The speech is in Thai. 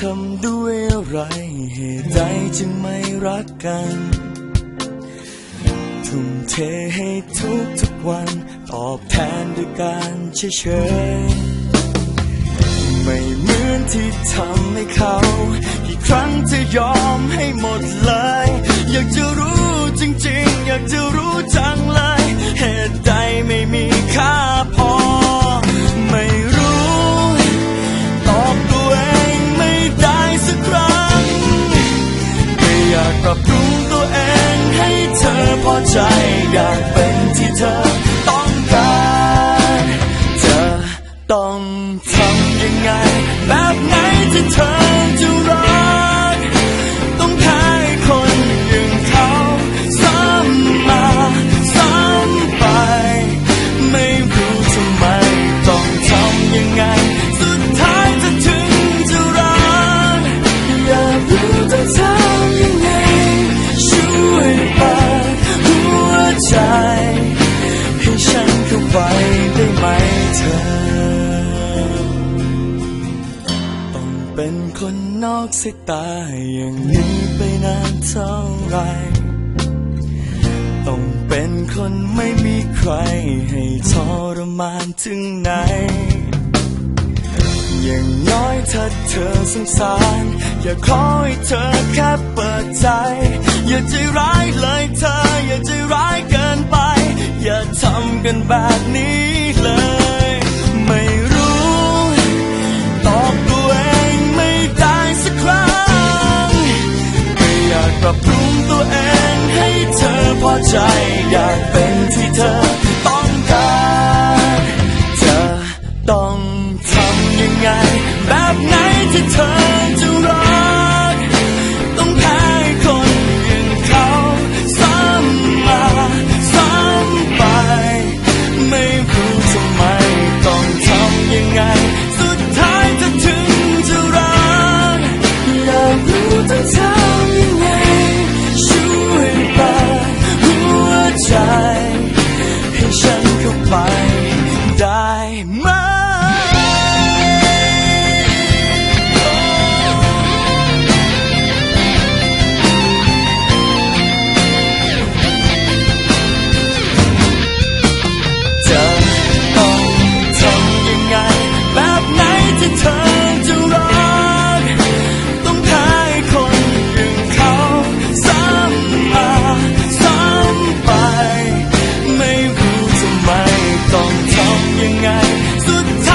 ทำด้วยไรเหตุใดจึงไม่รักกัน ทุ่มเทให้ทุกทุกๆวัน ตอบแทนด้วยการเฉยเฉยๆไม่เหมือนที่ทำให้เขากี่ครั้งจะยอมให้หมดเลย อยากจะรู้จริงๆ อยากจะรู้จังเลย เหตุใดไม่มีค่า side ได้ไหมเธอ ต้องเป็นคนนอกสายตาอย่างนี้ไปนานเท่าไรต้องเป็นคนไม่มีใครให้ทรมานถึงไหน อย่างน้อยถ้าเธอสงสาร อย่าขอให้เธอแค่เปิดใจ อย่าใจร้ายเลยเธอ อย่าใจร้ายเกินไป อทำกันแบบนี้ 偏爱